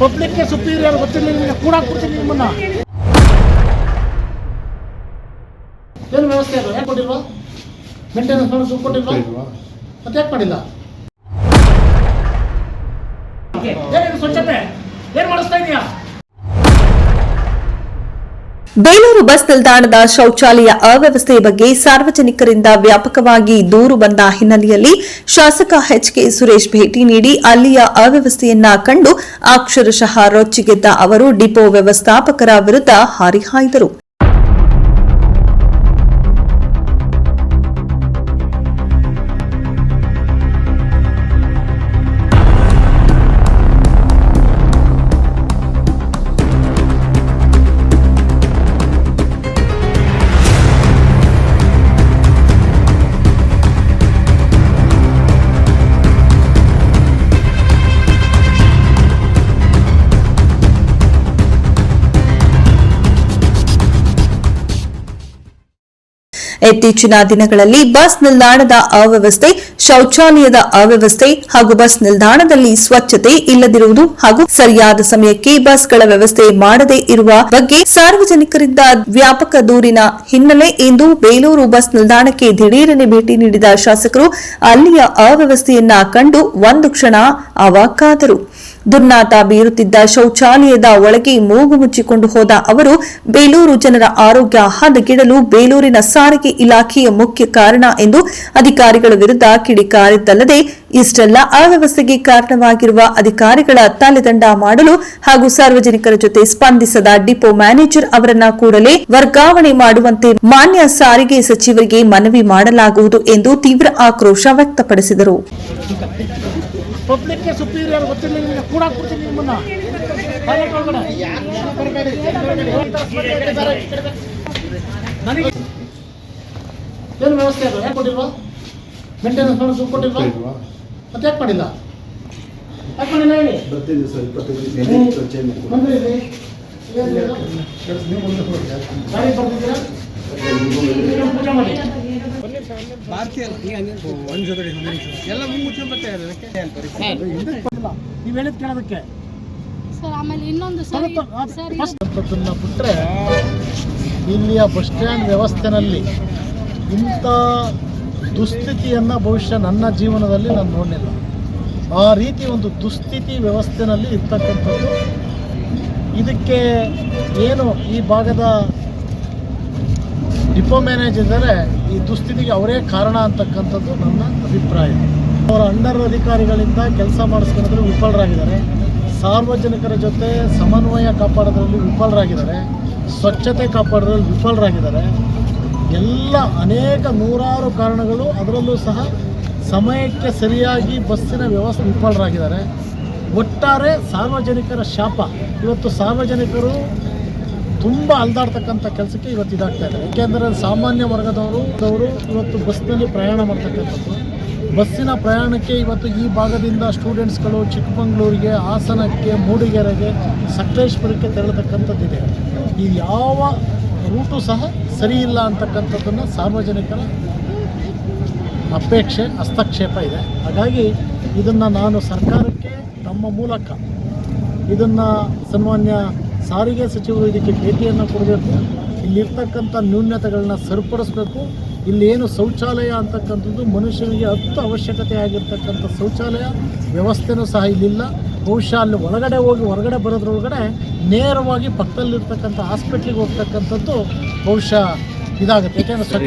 ಪಬ್ಲಿಕ್ಗೆ superior ಗೊತ್ತಿಲ್ಲ ನಿಮಗೆ ಕೂಡ ಕೊಡ್ತೀನಿ ನಿಮ್ಮನ್ನ. ಏನು ವ್ಯವಸ್ಥೆ ಅದು? ಯಾಕೆ ಕೊಟ್ಟಿಲ್ವಾ? ಮೇಂಟೆನೆನ್ಸ್ ಮಾಡೋದು ಕೊಟ್ಟಿಲ್ವಾ? ಮತ್ತೆ ಯಾಕೆ ಮಾಡಿಲ್ಲ? ಬೇಲೂರು ಬಸ್ ನಿಲ್ದಾಣದ ಶೌಚಾಲಯ ಅವ್ಯವಸ್ಥೆ ಬಗ್ಗೆ ಸಾರ್ವಜನಿಕರಿಂದ ವ್ಯಾಪಕವಾಗಿ ದೂರು ಬಂದ ಹಿನ್ನೆಲೆಯಲ್ಲಿ ಶಾಸಕ ಎಚ್ಕೆ ಸುರೇಶ್ ಭೇಟಿ ನೀಡಿ ಅಲ್ಲಿಯ ಅವ್ಯವಸ್ಥೆಯನ್ನ ಕಂಡು ಅಕ್ಷರಶಃ ರೊಚ್ಚಿಗೆದ್ದ ಅವರು ಡಿಪೋ ವ್ಯವಸ್ಥಾಪಕರ ವಿರುದ್ಧ ಹರಿಹಾಯ್ದರು ಇತ್ತೀಚಿನ ದಿನಗಳಲ್ಲಿ ಬಸ್ ನಿಲ್ದಾಣದ ಅವ್ಯವಸ್ಥೆ, ಶೌಚಾಲಯದ ಅವ್ಯವಸ್ಥೆ ಹಾಗೂ ಬಸ್ ನಿಲ್ದಾಣದಲ್ಲಿ ಸ್ವಚ್ಛತೆ ಇಲ್ಲದಿರುವುದು ಹಾಗೂ ಸರಿಯಾದ ಸಮಯಕ್ಕೆ ಬಸ್ಗಳ ವ್ಯವಸ್ಥೆ ಮಾಡದೇ ಇರುವ ಬಗ್ಗೆ ಸಾರ್ವಜನಿಕರಿಂದ ವ್ಯಾಪಕ ದೂರಿನ ಹಿನ್ನೆಲೆ ಇಂದು ಬೇಲೂರು ಬಸ್ ನಿಲ್ದಾಣಕ್ಕೆ ದಿಢೀರನೆ ಭೇಟಿ ನೀಡಿದ ಶಾಸಕರು, ಅಲ್ಲಿಯ ಅವ್ಯವಸ್ಥೆಯನ್ನ ಕಂಡು ಒಂದು ಕ್ಷಣ ಅವಾಕ್ಕಾದರು. ದುರ್ನಾತ ಬೀರುತ್ತಿದ್ದ ಶೌಚಾಲಯದ ಒಳಗೆ ಮೂಗು ಮುಚ್ಚಿಕೊಂಡು ಹೋದ ಅವರು, ಬೇಲೂರು ಜನರ ಆರೋಗ್ಯ ಹದಗೆಡಲು ಬೇಲೂರಿನ ಸಾರಿಗೆ ಇಲಾಖೆಯ ಮುಖ್ಯ ಕಾರಣ ಎಂದು ಅಧಿಕಾರಿಗಳ ವಿರುದ್ಧ ಕಿಡಿಕಾರಿದ್ದಲ್ಲದೆ, ಇಷ್ಟೆಲ್ಲ ಅವ್ಯವಸ್ಥೆಗೆ ಕಾರಣವಾಗಿರುವ ಅಧಿಕಾರಿಗಳ ತಲೆದಂಡ ಮಾಡಲು ಹಾಗೂ ಸಾರ್ವಜನಿಕರ ಜೊತೆ ಸ್ಪಂದಿಸದ ಡಿಪೋ ಮ್ಯಾನೇಜರ್ ಅವರನ್ನ ಕೂಡಲೇ ವರ್ಗಾವಣೆ ಮಾಡುವಂತೆ ಮಾನ್ಯ ಸಾರಿಗೆ ಸಚಿವರಿಗೆ ಮನವಿ ಮಾಡಲಾಗುವುದು ಎಂದು ತೀವ್ರ ಆಕ್ರೋಶ ವ್ಯಕ್ತಪಡಿಸಿದರು. ಪಬ್ಲಿಕ್ಗೆ ಸುಪೀರಿಯರ್ ಗೊತ್ತಿಲ್ಲ ನಿಮಗೆ ಕೂಡ ಕೊಡ್ತೀನಿ ನಿಮ್ಮನ್ನ. ನನಗೆ ಏನು ವ್ಯವಸ್ಥೆ ಅದು? ಯಾಕೆ ಕೊಟ್ಟಿಲ್ವಾ? ಮೇಂಟೆನೆನ್ಸ್ ಮಾಡೋದು ಕೊಟ್ಟಿಲ್ವಾ? ಮತ್ತೆ ಯಾಕೆ ಮಾಡಿಲ್ಲ? ಯಾಕೆ ಮಾಡಿಲ್ಲ ಹೇಳಿ? ಬರ್ತಿದ್ದೀವಿ ಸರ್ ಇಪ್ಪತ್ತೈದು ಬಂದ್ರಿ ಇಲ್ಲಿ. ಗಾಡಿ ಬರ್ತಿದ್ದೀರಾ? ಪೂಜೆ ಮಾಡಿ. ನೀವು ಹೇಳಿದ್ ಕೇಳೋದಕ್ಕೆ. ಸರ್ ಆಮೇಲೆ ಇನ್ನೊಂದು ಸರ್ ಸರ್. ಇದು- ಬಿಟ್ಟರೆ ಇಲ್ಲಿಯ ಬಸ್ ಸ್ಟ್ಯಾಂಡ್ ವ್ಯವಸ್ಥೆನಲ್ಲಿ ಇಂಥ ದುಸ್ಥಿತಿಯನ್ನು ಬಹುಶಃ ನನ್ನ ಜೀವನದಲ್ಲಿ ನಾನು ನೋಡಲಿಲ್ಲ. ಆ ರೀತಿ ಒಂದು ದುಸ್ಥಿತಿ ವ್ಯವಸ್ಥೆನಲ್ಲಿ ಇರ್ತಕ್ಕಂಥದ್ದು ಇದಕ್ಕೆ ಏನು ಈ ಭಾಗದ ಡಿಪೋ ಮ್ಯಾನೇಜರ್ ಇದ್ದಾರೆ, ಈ ದುಸ್ಥಿತಿಗೆ ಅವರೇ ಕಾರಣ ಅಂತಕ್ಕಂಥದ್ದು ನನ್ನ ಅಭಿಪ್ರಾಯ. ಅವರ ಅಂಡರ್ ಅಧಿಕಾರಿಗಳಿಂದ ಕೆಲಸ ಮಾಡಿಸ್ಕೊಳ್ಳೋದ್ರಲ್ಲಿ ವಿಫಲರಾಗಿದ್ದಾರೆ. ಸಾರ್ವಜನಿಕರ ಜೊತೆ ಸಮನ್ವಯ ಕಾಪಾಡೋದ್ರಲ್ಲಿ ವಿಫಲರಾಗಿದ್ದಾರೆ. ಸ್ವಚ್ಛತೆ ಕಾಪಾಡೋದ್ರಲ್ಲಿ ವಿಫಲರಾಗಿದ್ದಾರೆ. ಎಲ್ಲ ಅನೇಕ ನೂರಾರು ಕಾರಣಗಳು, ಅದರಲ್ಲೂ ಸಹ ಸಮಯಕ್ಕೆ ಸರಿಯಾಗಿ ಬಸ್ಸಿನ ವ್ಯವಸ್ಥೆ ವಿಫಲರಾಗಿದ್ದಾರೆ. ಒಟ್ಟಾರೆ ಸಾರ್ವಜನಿಕರ ಶಾಪ. ಇವತ್ತು ಸಾರ್ವಜನಿಕರು ತುಂಬ ಅಲ್ದಾಡ್ತಕ್ಕಂಥ ಕೆಲಸಕ್ಕೆ ಇವತ್ತು ಇದಾಗ್ತಾ ಇದೆ ಯಾಕೆಂದರೆ ಸಾಮಾನ್ಯ ವರ್ಗದವರು ಅವರು ಇವತ್ತು ಬಸ್ನಲ್ಲಿ ಪ್ರಯಾಣ ಮಾಡ್ತಕ್ಕಂಥದ್ದು. ಬಸ್ಸಿನ ಪ್ರಯಾಣಕ್ಕೆ ಇವತ್ತು ಈ ಭಾಗದಿಂದ ಸ್ಟೂಡೆಂಟ್ಸ್ಗಳು ಚಿಕ್ಕಮಗಳೂರಿಗೆ, ಹಾಸನಕ್ಕೆ, ಮೂಡಿಗೆರೆಗೆ, ಸಕಲೇಶ್ಪುರಕ್ಕೆ ತೆರಳತಕ್ಕಂಥದ್ದಿದೆ ಈ ಯಾವ ರೂಟು ಸಹ ಸರಿ ಇಲ್ಲ ಅಂತಕ್ಕಂಥದ್ದನ್ನು ಸಾರ್ವಜನಿಕರ ಅಪೇಕ್ಷೆ, ಹಸ್ತಕ್ಷೇಪ ಇದೆ. ಹಾಗಾಗಿ ಇದನ್ನು ನಾನು ಸರ್ಕಾರಕ್ಕೆ ತಮ್ಮ ಮೂಲಕ ಇದನ್ನು ಸನ್ಮಾನ್ಯ ಸಾರಿಗೆ ಸಚಿವರು ಇದಕ್ಕೆ ಭೇಟಿಯನ್ನು ಕೊಡಬೇಕು. ಇಲ್ಲಿರ್ತಕ್ಕಂಥ ನ್ಯೂನ್ಯತೆಗಳನ್ನ ಸರಿಪಡಿಸ್ಬೇಕು. ಏನು ಶೌಚಾಲಯ ಅಂತಕ್ಕಂಥದ್ದು ಮನುಷ್ಯನಿಗೆ ಹತ್ತು ಅವಶ್ಯಕತೆ ಆಗಿರ್ತಕ್ಕಂಥ ಶೌಚಾಲಯ ವ್ಯವಸ್ಥೆನೂ ಸಹ ಇಲ್ಲಿಲ್ಲ. ಬಹುಶಃ ಅಲ್ಲಿ ಒಳಗಡೆ ಹೋಗಿ ಹೊರಗಡೆ ಬರೋದ್ರೊಳಗಡೆ ನೇರವಾಗಿ ಪಕ್ಕದಲ್ಲಿರ್ತಕ್ಕಂಥ ಹಾಸ್ಪಿಟ್ಲಿಗೆ ಹೋಗ್ತಕ್ಕಂಥದ್ದು ಬಹುಶಃ ಇದಾಗುತ್ತೆ. ಯಾಕೆಂದರೆ ಸ್ವಚ್ಛ